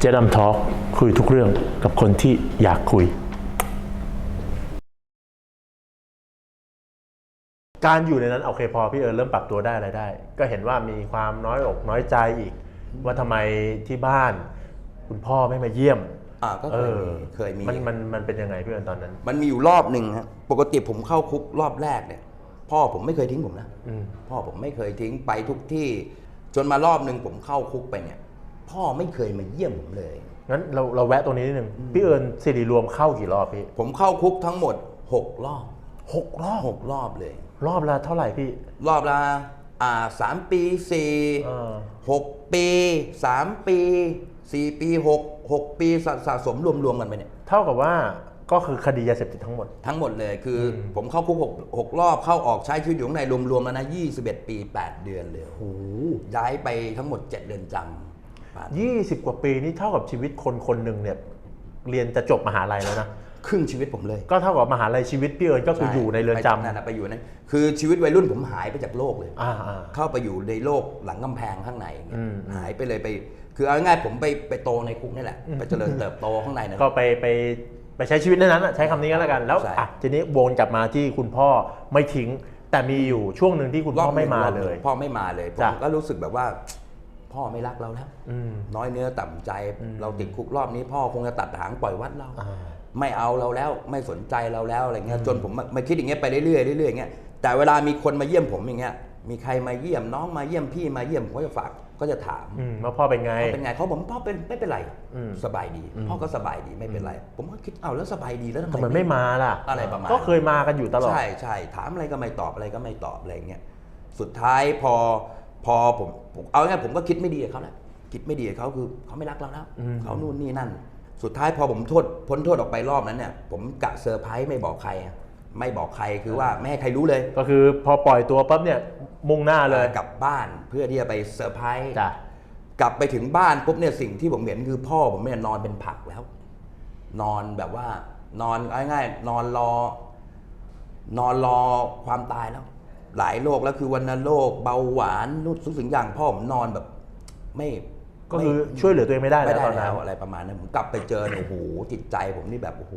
เจดัมทอ k คุยทุกเรื่องกับคนที่อยากคุย การอยู่ในนั้นโอเคพอพี่เอิญเริ่มปรับตัวได้อะไรได้ ก็เห็นว่ามีความน้อยอกน้อยใจอีก ว่าทำไมที่บ้าน คุณพ่อไม่มาเยี่ยมอ่าก็เอเคยอมีเคยมี มันมันมันเป็นยังไงพี่เอิญตอนนั้น มันมีอยู่รอบหนึ่งฮะปกติผมเข้าคุกรอบแรกเนี่ย พ่อผมไม่เคยทิ้งผมนะอืม พ่อผมไม่เคยทิ้งไปทุกที่ จนมารอบหนึ่งผมเข้าคุกไปเนี่ย พ่อไม่เคยมาเยี่ยมผมเลย งั้นเราเราแวะตรงนี้นิดนึงพี่เอิญสิริรวมเข้ากี่รอบพี่ผมเข้าคุกทั้งหมด 6 รอบหกรอบ6รอบเลย รอบละเท่าไหร่พี่ รอบละอ่าสามปีสี่เออ หกปีสามปีสี่ปีหกหกปีสะสะสมรวมๆกันไปเนี่ย เท่ากับว่าก็คือคดียาเสพติดทั้งหมด ทั้งหมดเลยคืออผมเข้าคุกหกหกรอบเข้าออกใช้ชีวิตอยู่ข้างในรวมๆแล้วนะ 21 ปี 8 เดือนเลยโอ้โหย้ายไปทั้งหมด 7 เดือนจำผ่าน20 กว่าปีนี่เท่ากับชีวิตคนคนหนึ่งเนี่ยเรียนจะจบมหาลัยแล้วนะ ครึ่งชีวิตผมเลยก็เท่ากับมหาลัยชีวิตพี่เอิญก็คืออยู่ในเรือนจำนั่นนะไปอยู่นั้นคือชีวิตวัยรุ่นผมหายไปจากโลกเลย อ่าอ่า เข้าไปอยู่ในโลกหลังกำแพงข้างในอย่างเงี้ยอืม หายไปเลยไป คือเอาง่ายๆผมไปไปโตในคุกนี่แหละ ไปเจริญเติบโตข้างในนั้นก็ไปไปไปใช้ชีวิตในนั้นอะใช้คำนี้ก็แล้วกันแล้วใช่ อะทีนี้วนกลับมาที่คุณพ่อไม่ทิ้ง แต่มีอยู่ช่วงหนึ่งที่คุณพ่อไม่มาเลย พ่อไม่มาเลยผมจ้ะก็รู้สึกแบบว่า พ่อไม่รักเราแล้วอืมน้อยเนื้อต่ำใจ เราติดคุกรอบนี้ พ่อคงจะตัดหางปล่อยวัดเราอ่าไม่เอาเราแล้วไม่สนใจเราแล้วอะไรเงี้ยจนผมมามาคิดอย่างเงี้ยไปเรื่อยๆเรื่อยๆอย่างเงี้ยแต่เวลามีคนมาเยี่ยมผมอย่างเงี้ยมีใครมาเยี่ยมน้องมาเยี่ยมพี่มาเยี่ยมผมก็จะฝากก็จะถามอืมว่าพ่อเป็นไงเป็นไงเขาบอกพ่อเป็นไม่เป็นไรอืมสบายดี พ่อก็สบายดีไม่เป็นไร ผมก็คิดเอาแล้วสบายดีแล้วทำทำไมไมไม่มาล่ะอะไรประมาณก็เคยมากันอยู่ตลอดใช่ใช่ถามอะไรก็ไม่ตอบอะไรก็ไม่ตอบอะไรเงี้ยสุดท้ายพอ พอผมผมเอาง่ายๆผมก็คิดไม่ดีกับเขาแหละคิดไม่ดีกับเขาคือเขาไม่รักเราแล้วอืมเขานู่นนี่นั่น สุดท้ายพอผมโทษพ้นโทษออกไปรอบนั้นเนี่ย ผมกะเซอร์ไพรส์ไม่บอกใครอะไม่บอกใครคือว่าไม่ให้ใครรู้เลย ก็คือพอปล่อยตัวปั๊บเนี่ยมุ่งหน้าเลยกลับบ้านเพื่อที่จะไปเซอร์ไพรส์จ้ะกลับไปถึงบ้านปุ๊บเนี่ยสิ่งที่ผมเห็นคือพ่อผมเนี่ยนอนเป็นผักแล้ว นอนแบบว่านอนเอาง่ายๆนอนรอนอนรอความตายแล้ว หลายโรคแล้วคือวันโรคเบาหวานนู่นทุกสิ่งอย่างพ่อผมนอนแบบ ไม่ก็คือช่วยเหลือตัวเองไม่ได้ไม่แล้วได้ตอนนั้แล้นวอะไรประมาณนั้นผมกลับไปเจอเนี่ยโอ้โหจิตใจผมนี่แบบโอ้โห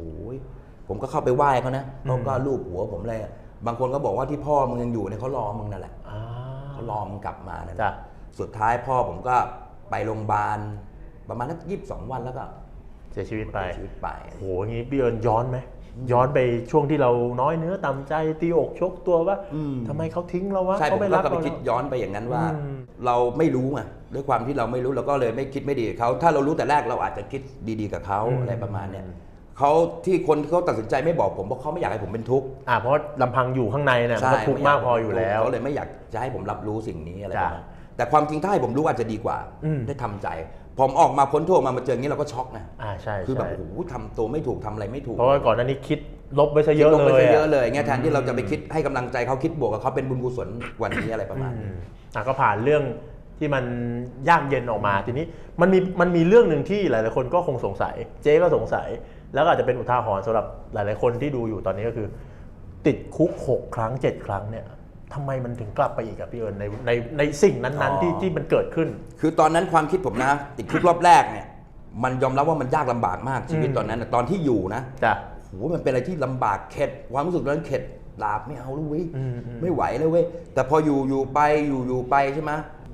ผมก็เข้าไปไหว้เขานะเขาก็ลูบหัวผมเลยบางคนก็บอกว่าที่พ่อมึงยังอยู่เนี่ยเขารอมึงนั่นแหละอ่า เขารอมึงกลับมานั่นแหจ้ะ ละสุดท้ายพ่อผมก็ไปโรงพยาบาลประมาณนักยี่สิบสองวันแล้วก็เสียชีวิตไปเสียชีวิตไปโหอย่างนี้พี่เอิญย้อนไหมย้อนไปช่วงที่เราน้อยเนื้อต่ำใจตีอกชกตัวว่าอืมทำไมเขาทิ้งเราวะใช่ผเขามไม่ก็รักกลับไปเราคิดแล้วย้อนไปอย่างนั้นว่าอืมเราไม่รู้ไงด้วยความที่เราไม่รู้เราก็เลยไม่คิดไม่ดีกับเขาถ้าเรารู้แต่แรกเราอาจจะคิดดีๆกับเขาอะไรประมาณเนี้ยเขาที่คนที่เขาตัดสินใจไม่บอกผมเพราะเขาไม่อยากให้ผมเป็นทุกข์อ่าเพราะลำพังอยู่ข้างในเนี่ยมันก็ทุกข์มากพออยู่แล้วเขาเลยไม่อยากจะให้ผมรับรู้สิ่งนี้อะไรปจ้ะระมาณแต่ความจริงถ้าให้ผมรู้อาจจะดีกว่าอืมได้ทำใจ ผมออกมาพ้นโทษมามาเจออย่างนี้เราก็ช็อกนะอ่าใช่คือแบบใช่ โอ้โหทำตัวไม่ถูกทำอะไรไม่ถูก เพราะว่าก่อนหน้านี้คิดลบไว้ซะเยอะคิดลงเลไปยซะเยอะอะเลยเงี้ยแทนที่เราจะไปคิดให้กำลังใจเขาคิดบวกกับเขาเป็นบุญกุศลวันนี้อะไรประมาณอืนี้ มอะก็ผ่านเรื่องที่มันยากเย็นออกมาทีนี้มันมีมันมีเรื่องหนึ่งที่หลาย ๆ คนก็คงสงสัย เจ๊ก็สงสัย แล้วก็อาจจะเป็นอุทาหรณ์สำหรับหลาย ๆ คนที่ดูอยู่ตอนนี้ก็คือ ติดคุกหกครั้งเจ็ดครั้งเนี่ย ทำไมมันถึงกลับไปอีกอะพี่เอิญในในในสิ่งนั้นๆที่ที่มันเกิดขึ้น คือตอนนั้นความคิดผมนะ ติดคุกรอบแรกเนี่ย มันยอมรับว่ามันยากลำบากมากชีวิตอืมตอนนั้นน่ะตอนที่อยู่นะจ้ะโหมันเป็นอะไรที่ลำบากเข็ดความรู้สึกตอนนั้นเข็ดลาบไม่เอาแล้วเว้ยอืมอืมไม่ไหวแล้วเว้ยแต่พออยู่อยู่ไปอยู่อยู่ไปใช่ไหม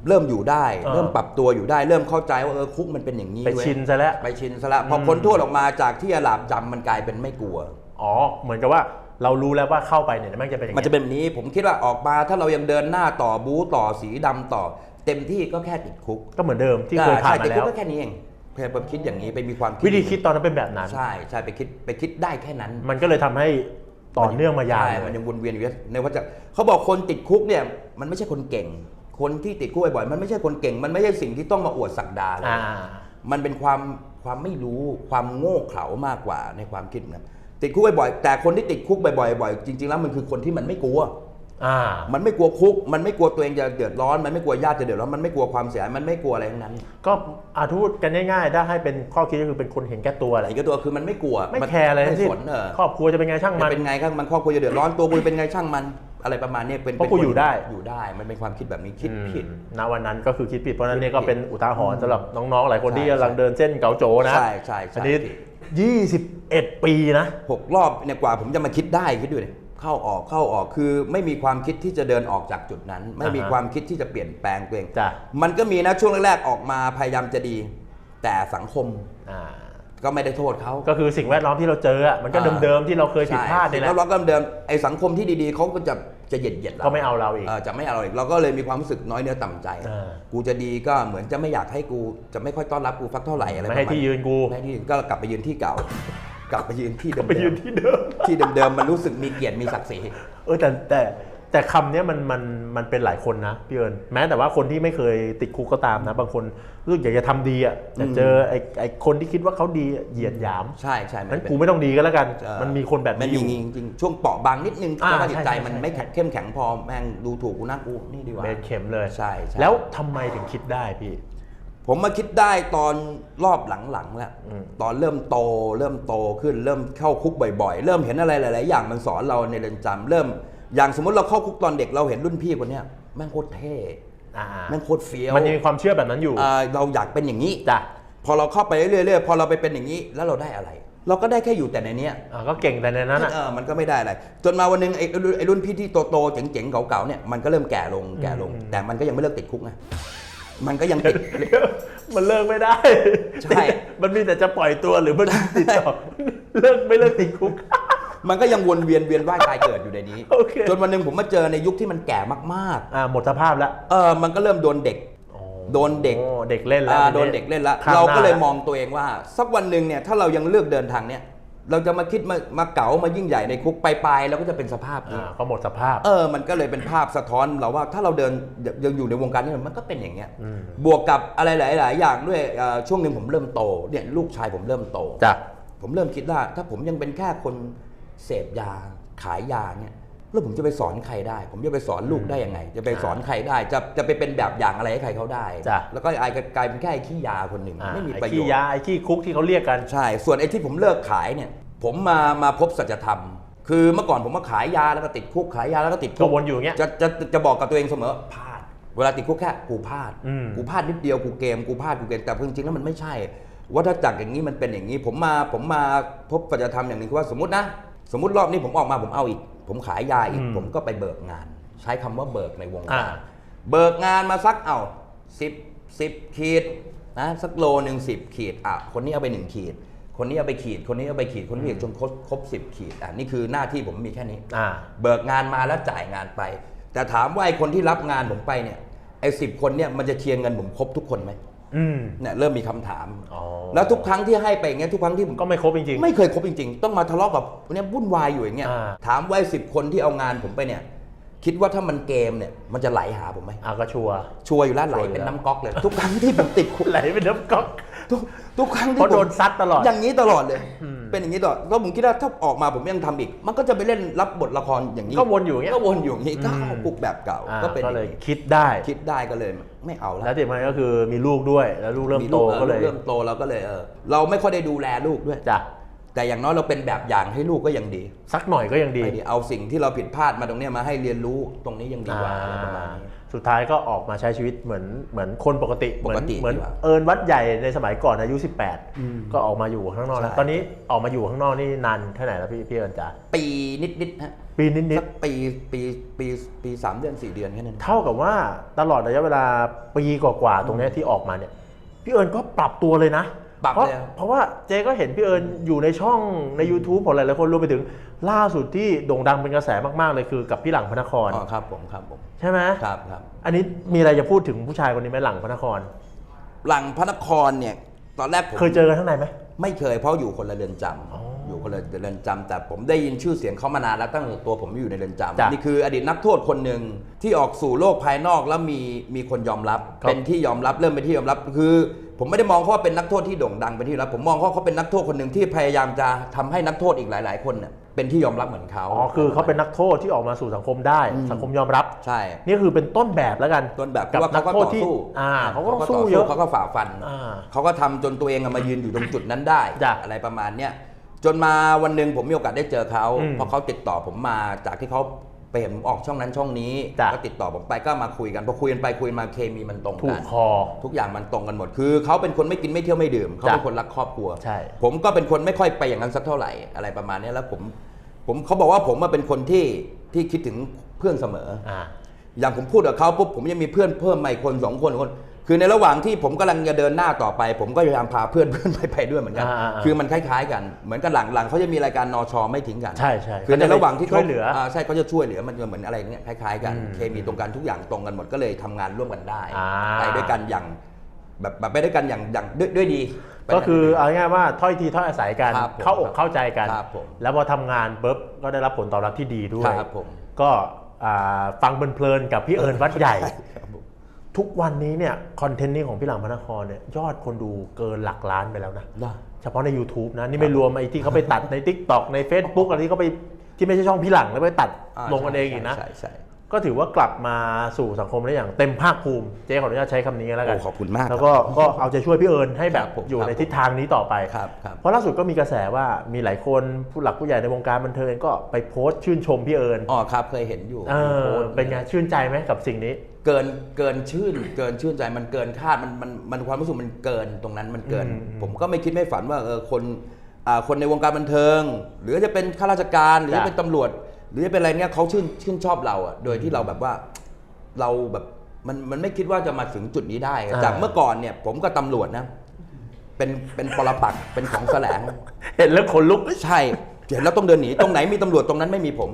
เริ่มอยู่ได้เออเริ่มปรับตัวอยู่ได้ เริ่มเข้าใจว่าเออคุกมันเป็นอย่างนี้ไปเว้ยชินซะแล้วไปชินซะแล้วพอพ้นโทษออกมาจากที่อาหลาบจำมันกลายเป็นไม่กลัวอ๋อเหมือนกับว่า เรารู้แล้วว่าเข้าไปเนี่ยมันจะเป็นอย่างมันนี้จะเป็นแบบนี้ผมคิดว่าออกมาถ้าเรายังเดินหน้าต่อบู๊ต่อสีดำต่อ เต็มที่ก็แค่ติดคุกก็เหมือนเดิมที่เคยผ่านใช่มาติดแล้คุกว ก็แค่นี้เองเพื่อผมคิดอย่างนี้ไปมีความวิธีคิดตอนนั้นเป็นแบบนั้น ใช่ใช่ไปคิดไปคิดได้แค่นั้น มันก็เลยทำให้ต่อเนื่องมายาวใช่เลมันยยังวนเวียนอยู่ในวัฏจักรเขาบอกคนติดคุกเนี่ย มันไม่ใช่คนเก่ง คนที่ติดคุกบ่อยๆมันไม่ใช่คนเก่ง มันไม่ใช่สิ่งที่ต้องมาอวดสักดาเลยอ่า มันเป็นความความไม่รู้ความโง่เขลามากกว่าในความคิดนะ ติดคุกบ่อยๆแต่คนที่ติดคุกบ่อยๆบ่อยๆจริงๆแล้วมันคือคนที่มันไม่กลัว อ่า มันไม่กลัวคุก มันไม่กลัวตัวเองจะเดือดร้อน มันไม่กลัวญาติจะเดือดร้อน มันไม่กลัวความเสียหาย มันไม่กลัวอะไรทั้งนั้นก็อาทูดกันง่ายๆ ถ้าให้เป็นข้อคิดก็คือเป็นคนเห็นแก่ตัวแหแต่ละ อีกตัวคือมันไม่กลัวไม่นแคร์อะไรทั้ไม่งสิ้นสนเออครอบครัวจะเป็นไงช่างจะมันเป็นไงครับมันครอบครัวจะเดือดร้อน ตัวกูเป็นไงช่างมัน อะไรประมาณเนี้ยเป็นเพราะกูป็นคนอยู่ได้ อยู่ได้ มันเป็นความคิดแบบนี้คิดผิดอืมณวันนั้นก็คือคิดผิดเพราะฉะนั้นเนี่ยคิก็ดผิดเป็นอุทาหรณ์สำหรับน้องๆ หลายคนที่ใช่กำลังเดินเส้นเกาโจนะใช่ใช่ใช่อันนี้ผิดยี่สิบเอ็ดปีนะหกรอบเนี่ยกว่าผมจะมาคิดได้คิดดูเลยเข้าออกเข้าออกคือไม่มีความคิดที่จะเดินออกจากจุดนั้น ไม่มีอ่าฮะความคิดที่จะเปลี่ยนแปลงตัวเองจ้ะมันก็มีนะช่วงแรกๆออกมาพยายามจะดี แต่สังคมอ่า ก็ไม่ได้โทษเขาก็คือสิ่งแวดล้อมที่เราเจออะมันก็เดิมๆที่เราเคยผิดพลาดนี่แหละแล้วเราก็เดิมไอ้สังคมที่ดีๆเขาก็จะจะเหยียดเหยียดเราก็ไม่เอาเราอีกจะไม่เอาเราอีกเราก็เลยมีความรู้สึกน้อยเนื้อต่ำใจอ่ากูจะดีก็เหมือนจะไม่อยากให้กูจะไม่ค่อยต้อนรับกูสักเท่าไหร่อะไรไม่ให้ประาณที่ยืนกูไม่ให้ที่ยืนก็กลับไปยืนที่เก่ากลับไปยืนที่เดิมไปยืนที่เดิมที่เดิมๆมันรู้สึกมีเกียรติมีศักดิ์ศรีเออแต่แต่ แต่คำเนี้ยมันมันมันเป็นหลายคนนะพี่เอิญแม้แต่ว่าคนที่ไม่เคยติดคุกก็ตามนะ บางคนรู้สึกอยากจะทำดีอะแต่เจอไอ้ไอ้คนที่คิดว่าเขาดีอะเหยียดหยามใช่ใช่นั้นเป็กูไม่ต้องดีก็แล้วกัน เอ่อมันมีคนแบบมันนี้อมียู่ จริงๆช่วงเปราะบางนิดนึงอ่าสภาพจิตใจใช่มันใช่ไม่เข้มแข็งพอแม่งดูถูกกูนะกูนี่ดีกว่า เบนเข็มเลยใช่ใช่ แล้วทำไมถึงคิดได้พี่ ผมมาคิดได้ตอนรอบหลังๆแล้วอืม ตอนเริ่มโต เริ่มโตขึ้นเริ่มเข้าคุกบ่อย ๆ เริ่มเห็นอะไรหลาย ๆ อย่างมันสอนเราในเรือนจำเริ่ม อย่างสมมติเราเข้าคุกตอนเด็กเราเห็นรุ่นพี่คนเนี้ยแม่งโคตรเท่อ่าแม่งโคตรเฟี้ยวมันยังมีความเชื่อแบบนั้นอยู่เอ่อเราอยากเป็นอย่างนี้จ้ะพอเราเข้าไปเรื่อยๆพอเราไปเป็นอย่างนี้แล้วเราได้อะไร เราก็ได้แค่อยู่แต่ในเนี้ยอ่าก็เก่งแต่ในนั้นอะเออมันก็ไม่ได้อะไรจนมาวันหนึงไอ้รุ่นไอ้รุ่นพี่ที่โตๆเจ๋งๆเก่าๆเนี่ยมันก็เริ่มแก่ลงแก่ลงอืมแต่มันก็ยังไม่เลิกติดคุกไงมันก็ยังติดมันเลิกไม่ได้ใช่มันมีแต่จะปล่อยตัวหรือมันติดต่อเลิกไม่เลิกติดคุก มันก็ยังวนเวียนเวียนว่ายตายเกิดอยู่ในนี้ โอเค จนวันหนึ่งผมมาเจอในยุคที่มันแก่มากอ่าหมดสภาพแล้วๆ เออมันก็เริ่มโดนเด็ก โดนเด็กโอ้เด็กเล่นแล้วอ่าทีโดนเด็กเล่นแล้วข้มเราก็เลยหน้มองตัวเองว่า สักวันหนึ่งเนี่ยถ้าเรายังเลือกเดินทางเนี่ยเราจะมาคิดมามาเก๋ามายิ่งใหญ่ในคุกไปๆเราก็จะเป็นสภาพนี้อ่าก็หมดสภาพ เออมันก็เลยเป็นภาพสะท้อนเราว่าถ้าเราเดินยังอยู่ในวงการนี้มันก็เป็นอย่างเงี้ยอืม บวกกับอะไรหลาย ๆ อย่างด้วยเอ่อช่วงหนึ่งผมเริ่มโตเนี่ยลูกชายผมเริ่มโต จ้ะ ผมเริ่มคิดว่าถ้าผมยังเป็นแค่คน เสพยาขายยาเนี่ยแล้วผมจะไปสอนใครได้ ผมจะไปสอนลูกได้ยังไง จะไปสอนใครได้ จะจะไปเป็นแบบอย่างอะไรให้ใครเขาได้ จ้ะ แล้วก็ไอ้กลายเป็นแค่ไอ้ขี้ยาคนหนึ่งอ่าไม่มีไอ้ประโยขี้ชน์ ยาไอ้ขี้คุกที่เขาเรียกกัน ใช่ ส่วนไอ้ที่ผมเลิกขายเนี่ย ผมมามาพบสัจธรรม คือเมื่อก่อนผมมาขายยาแล้วก็ติดคุกขายยาแล้วก็ติดคุก็วนอยู่อย่างเงี้ยจะจะจะบอกกับตัวเองเสมอพลาด เวลาติดคุกแค่กูพลาด อืม กูพลาดนิดเดียวกูเกมกูพลาดกูเกมแต่จริงๆแล้วมันไม่ใช่ ว่าถ้าจากอย่างนี้มันเป็นอย่างนี้ ผมมาผมมาพบสัจธรรมอย่างหนึ่งคือว่าสมมตินะ สมมติรอบนี้ผมออกมาผมเอาอีก ผมขายยาอีก อืมผมก็ไปเบิกงาน ใช้คำว่าเบิกในวงอ่าการเบิกงานมาสักเอาสิบสิบขีดนะสักโลหนึ่งสิบขีดอะคนนี้เอาไปหนึ่งขีด คนนี้เอาไปขีด คนนี้เอาไปขีดคนนี้จนครบครบสิบขีดอะนี่คือหน้าที่ผมมีแค่นี้ อ่า เบิกงานมาแล้วจ่ายงานไป แต่ถามว่าไอ้คนที่รับงานผมไปเนี่ยไอ้สิบคนเนี่ยมันจะเคลียร์เงินผมครบทุกคนไหมอืม เนี่ยเริ่มมีคำถามอ๋อแล้วทุกครั้งที่ให้ไปอย่างเงี้ยทุกครั้งที่ผมก็ไม่ครบจริงไม่เคยครบจริงๆ ต้องมาทะเลาะกับเนี่ยวุ่นวายอยู่อย่างเงี้ยอ่าถามว่าสิบคนที่เอางานผมไปเนี่ย คิดว่าถ้ามันเกมเนี่ยมันจะไหลหาผมไหมๆอ่าก็ชัวร์ชัวร์อยู่แล้วไหลชัวร์อยู่เป็นแล้วน้ำก๊อกเลย ทุกครั้งที่ผมติดคุกไหลเป็นน้ำก๊อก ทุกทุกครั้งที่เพราะผมโดนซัดตลอด อย่างนี้ตลอดเลยอืมเป็นอย่างนี้ตลอดแล้วผมคิดว่าถ้าออกมาผมยังทำอีก มันก็จะไปเล่นรับบทละครอย่างนี้ก็วนอยู่อย่างเงี้ยก็วนอยู่อย่างนี้อืมถ้าเข้าคุกแบบเก่าอ่าก็เป็นอก็ย่างเลยนี้คิดได้คิดได้ก็เลยไม่เอาแล้วแล้วที่มันก็คือมีลูกด้วยแล้วลูกเริ่มมีโตลูกก็เลยเริ่มโตเราก็เลยเออเราไม่ค่อยได้ดูแลลูกด้วยจ้ะ แต่อย่างน้อยเราเป็นแบบอย่างให้ลูกก็ยังดีสักหน่อยก็ยังดี ไม่ดีเอาสิ่งที่เราผิดพลาดมาตรงเนี้ยมาให้เรียนรู้ตรงนี้ยังดีกว่าอ่าอะไรประมาณนี้ สุดท้ายก็ออกมาใช้ชีวิตเหมือนเหมือนคนปกติเหมือนปกติเหมือนดีกว่าเอิญวัดใหญ่ในสมัยก่อนอายุอืม18 ก็ออกมาอยู่ข้างนอกแล้ว ใช่ ตอนนี้ออกมาอยู่ข้างนอกนี่นานเท่าไหร่แล้วพี่พี่เอิญจ๋าปีนิดๆฮะปีนิดสักปีปีปีปีสามเดือนสี่เดือนแค่นั้น ๆเท่ากับว่าตลอดระยะเวลาปีกว่าๆตรงเนี้ยที่ออกมาเนี่ยพี่เอิญก็ปรับตัวเลยนะ ปรับเพราะเลยครับเพราะว่าเจก็เห็นพี่เอิญอยู่ในช่องใน YouTube ของหลายๆคนรวมไปถึงล่าสุดที่โด่งดังเป็นกระแสมากๆเลยคือกับพี่หลังพระนครอ๋อครับผมครับผมใช่ไหมครับครับ อันนี้มีอะไรจะพูดถึงผู้ชายคนนี้ไหมหลังพระนคร หลังพระนครเนี่ยตอนแรกผมเคยเจอกันข้างในไหมไม่เคยเพราะอยู่คนละเรือนจอ๋อำอยู่คนละเรือนจำแต่ผมได้ยินชื่อเสียงเขามานานแล้วตั้งแต่ตัวผมอยู่ในเรือนจำจ้ะนี่คืออดีตนักโทษคนหนึ่งที่ออกสู่โลกภายนอกแล้วมีมีคนยอมรับครับเป็นที่ยอมรับเริ่มเป็นที่ยอมรับคือ ผมไม่ได้มองเขาว่าเป็นนักโทษที่โด่งดังเป็นที่ยอมรับผมมองเขาเขาเป็นนักโทษคนหนึ่งที่พยายามจะทำให้นักโทษอีกหลาย ๆ คนเนี่ยเป็นที่ยอมรับเหมือนเขาอ๋อคือเขาเป็นนักโทษที่ออกมาสู่สังคมได้อืมสังคมยอมรับใช่ นี่คือเป็นต้นแบบแล้วกันต้นแบบกับว่านัเขากก็โทษต่อที่สู้อ่าเขาก็ต้องต่สู้เยอะเขาก็ฝ่าฟันอ่าเขาก็ทำจนตัวเองอะมายืนอยู่ตรงจุดนั้นได้จ้ะอะไรประมาณเนี้ยจนมาวันหนึ่งผมมีโอกาสได้เจอเขาอืมเพราะเขาติดต่อผมมาจากที่เขา ไปไปเห็นผมออกช่องนั้นช่องนี้จ้ะ ก็ติดต่อผมไปก็มาคุยกันพอคุยกันไปคุยมาเคมีมันตรงถูกักนคอ ทุกอย่างมันตรงกันหมดคือเขาเป็นคนไม่กินไม่เที่ยวไม่ดื่มเขาเป็นจ้ะคนรักครอบครัว ใช่ ผมก็เป็นคนไม่ค่อยไปอย่างนั้นสักเท่าไหร่อะไรประมาณนี้แล้วผมผมเขาบอกว่าผมมาเป็นคนที่ที่คิดถึงเพื่อนเสมอ อ่า อย่างผมพูดกับเขาปุ๊บผมยังมีเพื่อนเพิ่มมาอีกคนสองคนคน คือในระหว่างที่ผมกำลังจะเดินหน้าต่อไป ผมก็พยายามพาเพื่อนเพื่อนไปไปด้วยเหมือนกันอ่าๆๆคือมันคล้ายๆกัน เหมือนกับหลังหลังเขาจะมีรายการนอชอไม่ทิ้งกัน ใช่ใช่คือในระหว่างที่ช่วยเหลือาใช่เขาจะช่วยเหลือมันจะเหมือนอะไรเนี่ยคล้ายๆกันอืมเคมีตรงกันทุกอย่างตรงกันหมดก็เลยทำงานร่วมกันได้อ่าไปด้วยกันอย่างแบบแบบไปด้วยกันอย่างอย่างด้วยด้วยดีไปก็ด้วยนคือด้วยดีเอาง่ายๆว่าถ้อยทีถ้อยอาศัยกันครับผมเข้าอกเข้าใจกันครับผมแล้วพอทำงานปุ๊บก็ได้รับผลตอบรับที่ดีด้วยครับผมก็อ่าฟังเพลินๆกับพี่เอิญวัดใหญ่ครับผม ทุกวันนี้เนี่ยคอนเทนต์นี้ของพี่หลังพระนครเนี่ยยอดคนดูเกินหลักล้านไปแล้วนะ นะ เฉพาะใน YouTube นะ นี่ไม่รวมไอ้ที่เขาไปตัดใน Tik t o k ใน Facebook อะไรที่เขาไปที่ไม่ใช่ช่องพี่หลังแล้วไปตัดาลงกันเองอีกนะ ใช่ใช่ ก็ถือว่ากลับมาสู่สังคมได้อย่างเต็มภาคภูมิ เจ๊ขออนุญาตใช้คำนี้แล้วกันโอ้ขอบคุณมากแล้วก็ก็เอาใจช่วยพี่เอิญให้แบครับบผมอยู่ครับในทิศทางนี้ต่อไป ครับครับเพราะล่าสุดก็มีกระแสว่ามีหลายคนผู้หลักผู้ใหญ่ในวงการบันเทิงก็ไปโพสต์ชื่นชมพี่เอิญอ๋อครับเคยเห็นอยู่เอมีอโพสต์ เป็นไงชื่นใจไหมกับสิ่งนี้ เกินเกินชื่น เกินชื่นใจมันเกินคาดมันมันมันความรู้สึกมันเกินตรงนั้นมันเกิน อืมผมก็ไม่คิดไม่ฝันว่าเออคนอ่าคนในวงการบันเทิง หรือจะเป็นข้าราชการหรือจ้ะจะเป็นตำรวจห รือจะเป็นอะไรเนี่ยเขาชื่นชื่นชอบเราอะโดยที่เราแบบว่าเราแบบมันมันไม่คิดว่าจะมาถึงจุดนี้ได้อ่าจากเมื่อก่อนเนี่ย ผมกับตำรวจนะ เป็นเป็นปรปักษ์เป็นของแสลง เห็นแล้วขนลุกใช่เห็นแล้วต้องเดินหนีตรงไหนมีตำรวจตรงนั้นไม่มีผม